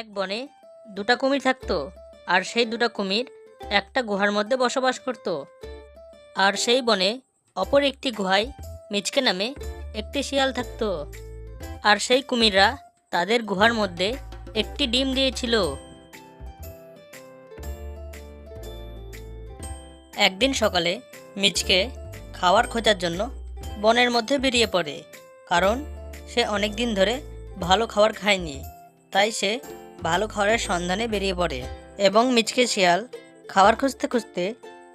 এক বনে দুটা কুমির থাকতো, আর সেই দুটা কুমির একটা গুহার মধ্যে বসবাস করত। আর সেই বনে অপর একটি গুহায় মিচকে নামে একটি শিয়াল থাকতো। আর সেই কুমিররা তাদের গুহার মধ্যে একটি ডিম দিয়েছিল। একদিন সকালে মিচকে খাওয়ার খোঁজার জন্য বনের মধ্যে বেরিয়ে পড়ে, কারণ সে অনেক দিন ধরে ভালো খাবার খায়নি। তাই সে ভালো খাবারের সন্ধানে বেরিয়ে পড়ে এবং মিচকে শিয়াল খাবার খুঁজতে খুঁজতে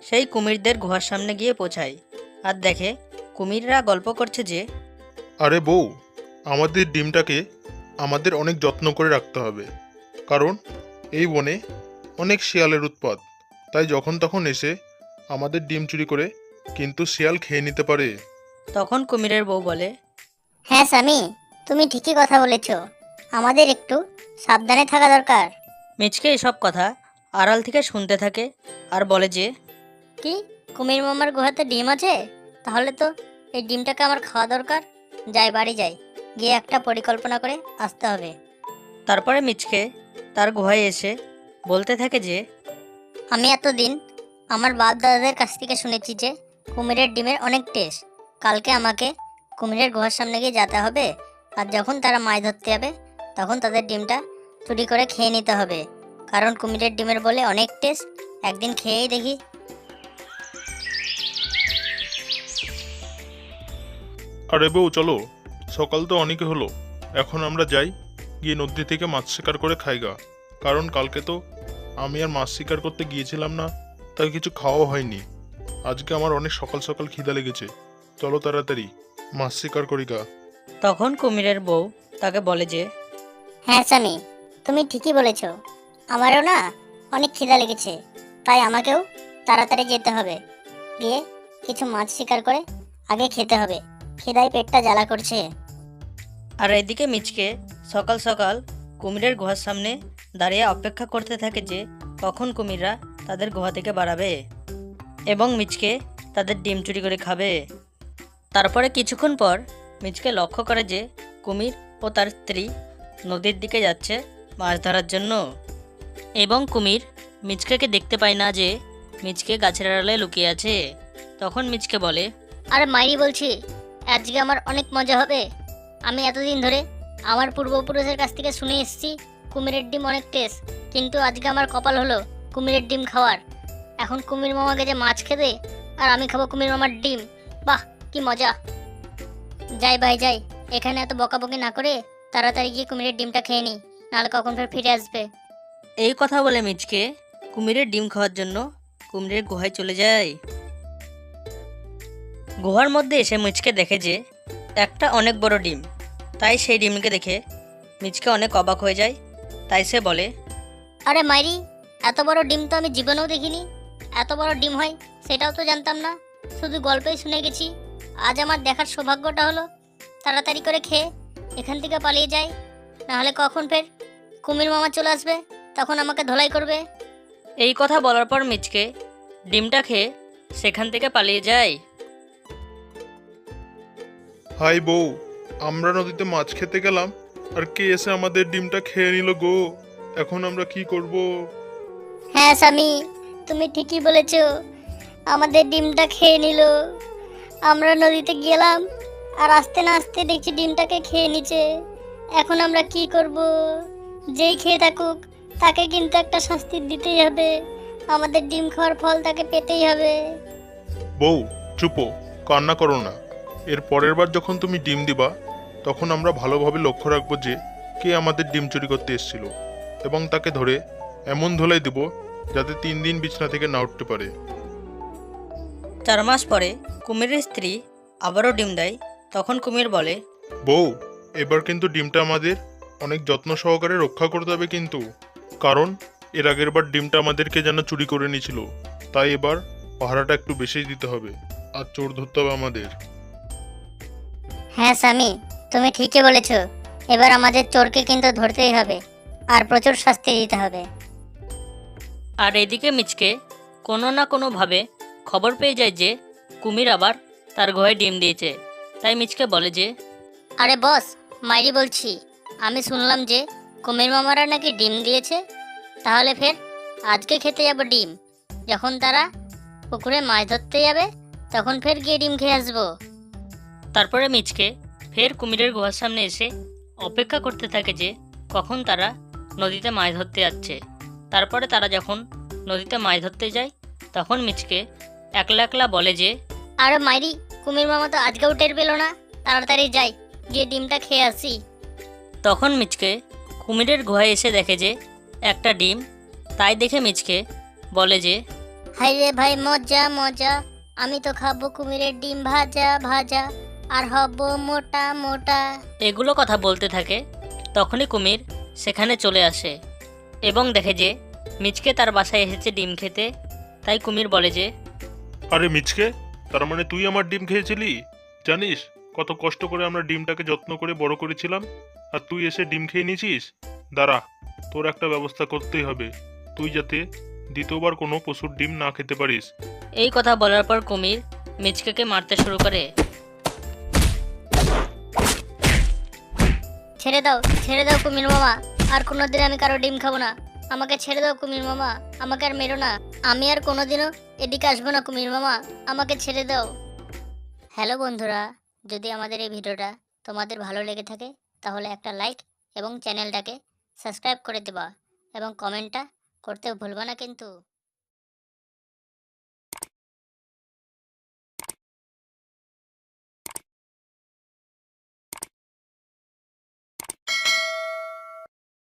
সেই কুমিরদের গুহার সামনে গিয়ে পৌঁছায়। আর দেখে কুমিররা গল্প করছে যে আরে বউ আমাদের ডিমটাকে আমাদের অনেক যত্ন করে রাখতে হবে। কারণ এই বনে অনেক শিয়ালের উৎপাত। তাই যখন তখন এসে আমাদের ডিম চুরি করে কিন্তু শিয়াল খেয়ে নিতে পারে। তখন কুমিরের বউ বলে হ্যাঁ স্বামী তুমি ঠিকই কথা বলেছ। আমাদের একটু সাবধানে থাকা দরকার। মিচকে এসব কথা আড়াল থেকে শুনতে থাকে আর বলে যে কি? কুমির মামার গুহাতে ডিম আছে? তাহলে তো এই ডিমটাকে আমার খাওয়া দরকার। যাই বাড়ি যাই। গিয়ে একটা পরিকল্পনা করে আসতে হবে। তারপরে মিচকে তার গুহায় এসে বলতে থাকে যে আমি এতদিন আমার বাপ দাদাদের কাছ থেকে শুনেছি যে কুমিরের ডিমের অনেক টেস্ট। কালকে আমাকে কুমিরের গুহার সামনে গিয়ে যেতে হবে। আর যখন তারা মাছ ধরতে যাবে তখন তাদের ডিমটা চুরি করে খেয়ে নিতে হবে। কারণ কুমিরের ডিমের বলে অনেক টেস্ট একদিন খেয়েই দেখি। আরে বউ চলো। সকাল তো অনেকে হলো। এখন আমরা যাই। গিয়ে নদী থেকে মাছ শিকার করে খাইগা কারণ কালকে তো আমি আর মাছ শিকার করতে গিয়েছিলাম না তাই কিছু খাওয়া হয়নি। আজকে আমার অনেক সকাল সকাল খিদা লেগেছে। চলো তাড়াতাড়ি মাছ শিকার করি গা। তখন কুমিরের বউ তাকে বলে যে হ্যাঁ স্বামী, তুমি ঠিকই বলেছ। আমারও না অনেক খিদা লেগেছে, তাই আমাকেও তাড়াতাড়ি যেতে হবে। গিয়ে কিছু মাছ শিকার করে আগে খেতে হবে। খিদায় পেটটা জ্বালা করছে। আর এদিকে মিচকে সকাল সকাল কুমিরের গুহার সামনে দাঁড়িয়ে অপেক্ষা করতে থাকে যে কখন কুমিররা তাদের গুহা থেকে বাড়াবে এবং মিচকে তাদের ডিম চুরি করে খাবে। তারপরে কিছুক্ষণ পর মিচকে লক্ষ্য করে যে কুমির ও তার স্ত্রী নদীর দিকে যাচ্ছে মাছ ধরার জন্য। এবং কুমির মিচকেকে দেখতে পায় না যে মিচকে গাছের আড়ালে লুকিয়ে আছে। তখন মিচকে বলে, আরে মাইরি বলছি, আজকে আমার অনেক মজা হবে। আমি এতদিন ধরে আমার পূর্বপুরুষের কাছ থেকে শুনে এসেছি কুমিরের ডিম অনেক টেস্ট, কিন্তু আজকে আমার কপাল হলো কুমিরের ডিম খাওয়ার। এখন কুমির মামাকে যে মাছ খেতে আর আমি খাব কুমির মামার ডিম, বাহ, কি মজা। যাই ভাই, যাই, এখানে এত বকাবকি না করে তাড়াতাড়ি গিয়ে কুমিরের ডিমটা খেয়ে নিই নাহলে কখন ফের ফিরে আসবে। এই কথা বলে মিচকে কুমিরের ডিম খাওয়ার জন্য কুমিরের গুহায় চলে যায়। গুহার মধ্যে এসে মিচকে দেখে যে একটা অনেক বড় ডিম। তাই সেই ডিমকে দেখে মিচকে অনেক অবাক হয়ে যায়। তাই সে বলে আরে মাইরি এত বড় ডিম তো আমি জীবনেও দেখিনি। এত বড় ডিম হয় সেটাও তো জানতাম না। শুধু গল্পেই শুনে গেছি। আজ আমার দেখার সৌভাগ্যটা হলো তাড়াতাড়ি করে খেয়ে এখান থেকে পালিয়ে যাই নাহলে কখন ফের কুমির মামা চলে আসবে? তখন আমাকে ধলাই করবে। এই কথা বলার পর মিচকে ডিমটা খেয়ে সেখান থেকে পালিয়ে যায়। হাই বউ আমরা নদীতে মাছ খেতে গেলাম আর কে এসে আমাদের ডিমটা খেয়ে নিল গো? এখন আমরা কি করব? হ্যাঁ স্বামী তুমি ঠিকই বলেছ আমাদের ডিমটা খেয়ে নিল। আমরা নদীতে গেলাম আর আস্তে না আস্তে দেখছি ডিমটাকে খেয়ে নিচ্ছে এখন আমরা কি করব? যেই খেয়ে থাকুক তাকে কিন্তু একটা শাস্তি দিতেই হবে। আমাদের ডিম খাওয়ার ফল তাকে পেতেই হবে। বউ চুপো কান্না করো না। এর পরের বার যখন তুমি ডিম দিবা তখন আমরা ভালোভাবে লক্ষ্য রাখব যে কে আমাদের ডিম চুরি করতে এসেছিল। এবং তাকে ধরে এমন ধোলাই দেব যাতে তিন দিন বিছনা থেকে না উঠতে পারে। চার মাস পরে কুমিরের স্ত্রী আবারও ডিম দেয়। তখন কুমির বলে বউ এবার কিন্তু ডিমটা আমাদের অনেক যত্ন সহকারে রক্ষা করতে হবে কিন্তু। কারণ এর আগের বার ডিমটা আমাদেরকে যেন চুরি করে নিয়েছিল তাই এবার পাহারাটা একটু বেশি দিতে হবে আর চোর ধরতে হবে আমাদের। হ্যাঁ স্বামী তুমি ঠিকই বলেছ। এবার আমাদের চোরকে কিন্তু ধরতেই হবে আর প্রচুর শাস্তি দিতে হবে। আর এদিকে মিচকে কোনো না কোনোভাবে খবর পেয়ে যায় যে কুমির আবার তার ঘরে ডিম দিয়েছে। তাই মিচকে বলে যে আরে বস মাইরি বলছি আমি শুনলাম যে কুমির মামারা নাকি ডিম দিয়েছে। তাহলে ফের আজকে খেতে যাব ডিম। যখন তারা পুকুরে মাছ ধরতে যাবে তখন ফের গিয়ে ডিম খেয়ে আসব। তারপরে মিচকে ফের কুমিরের গুহার সামনে এসে অপেক্ষা করতে থাকে যে কখন তারা নদীতে মাছ ধরতে যাচ্ছে। তারপরে তারা যখন নদীতে মাছ ধরতে যায় তখন মিচকে একলা একলা বলে যে আর মাইরি কুমির মামা তো আজকেও টের পেল না। তাড়াতাড়ি যাই গিয়ে ডিমটা খেয়ে আসি। তখন মিচকে কুমিরের গুহায় এসে দেখে যে একটা ডিম তাই দেখে মিচকে বলে যে হাই রে ভাই মজা মজা। আমি তো খাব কুমিরের ডিম ভাজা ভাজা। আর হব মোটা মোটা। এগুলো কথা বলতে থাকে তখনই কুমির সেখানে চলে আসে এবং দেখে যে মিচকে তার বাসায় এসেছে ডিম খেতে তাই কুমির বলে যে আরে মিচকে তার মানে তুই আমার ডিম খেয়েছিলি? জানিস কত কষ্ট করে আমরা ডিমটাকে যত্ন করে বড় করেছিলাম আর তুই এসে ডিম খেয়ে নিয়েছিস? দাঁড়া তোর একটা ব্যবস্থা করতেই হবে। তুই যাতে দ্বিতীয়বার কোনো পশুর ডিম না খেতে পারিস। এই কথা বলার পর কুমির মিচকেকে মারতে শুরু করে। ছেড়ে দাও ছেড়ে দাও কুমির মামা আর কোনোদিন আমি কারও ডিম খাব না। আমাকে ছেড়ে দাও কুমির মামা আমাকে আর মেরো না। আমি আর কোনোদিনও এদিকে আসব না কুমির মামা, আমাকে ছেড়ে দাও। হ্যালো বন্ধুরা, যদি আমাদের এই ভিডিওটা তোমাদের ভালো লেগে থাকে, তাহলে একটা লাইক এবং চ্যানেলটাকে সাবস্ক্রাইব করে দেবা এবং কমেন্টটা করতে ভুলবা না কিন্তু।